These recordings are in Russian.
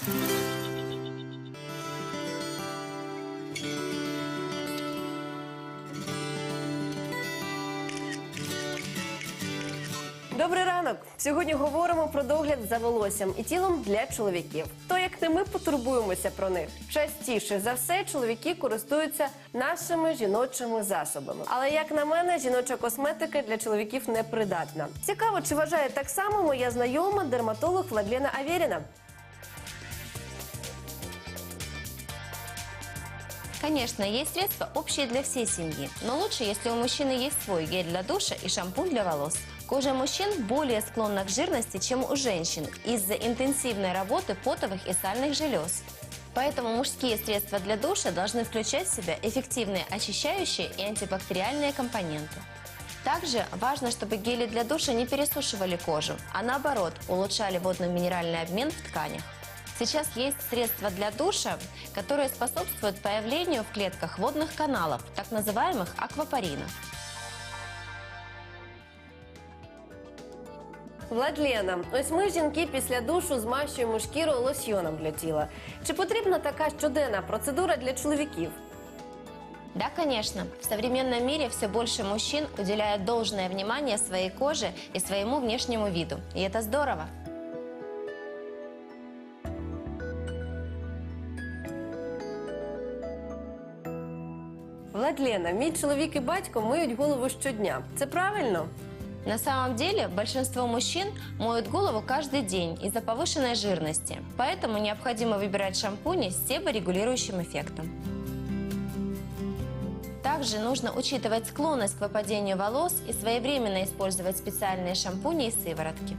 Добрий ранок. Сьогодні говоримо про догляд за волоссям і тілом для чоловіків. То як не ми потурбуємося про них. Частіше за все чоловіки користуються нашими жіночими засобами. Але як на мене, жіноча косметика для чоловіків не придатна. Цікаво, чи вважає так само моя знайома дерматолог Владлена Аверіна. Конечно, есть средства общие для всей семьи, но лучше, если у мужчины есть свой гель для душа и шампунь для волос. Кожа мужчин более склонна к жирности, чем у женщин из-за интенсивной работы потовых и сальных желез. Поэтому мужские средства для душа должны включать в себя эффективные очищающие и антибактериальные компоненты. Также важно, чтобы гели для душа не пересушивали кожу, а наоборот улучшали водно-минеральный обмен в тканях. Сейчас есть средства для душа, которые способствуют появлению в клетках водных каналов, так называемых аквапаринов. Владлена, ось ми жінки після душу змащуємо шкіру лосьйоном для тіла. Чи потрібна така щоденна процедура для чоловіків? Да, конечно. В современном мире все больше мужчин уделяют должное внимание своей коже и своему внешнему виду. И это здорово. Владлена, мій чоловік і батько миють голову щодня. Це правильно? На самом деле большинство мужчин моют голову каждый день из-за повышенной жирности. Поэтому необходимо выбирать шампуни с себорегулирующим эффектом. Также нужно учитывать склонность к выпадению волос и своевременно использовать специальные шампуни и сыворотки.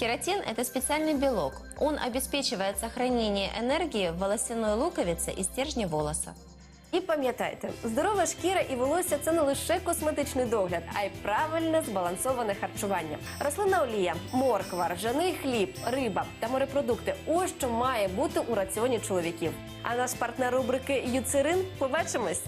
Кератин – это специальный белок. Он обеспечивает сохранение энергии в волосяной луковице и стержне волоса. І пам'ятайте, здорова шкіра і волосся це не лише косметичний догляд, а й правильне збалансоване харчування. Рослинна олія, морква, ржаний хліб, риба та морепродукти ось що має бути у раціоні чоловіків. А наш партнер рубрики Юцерин побачимось.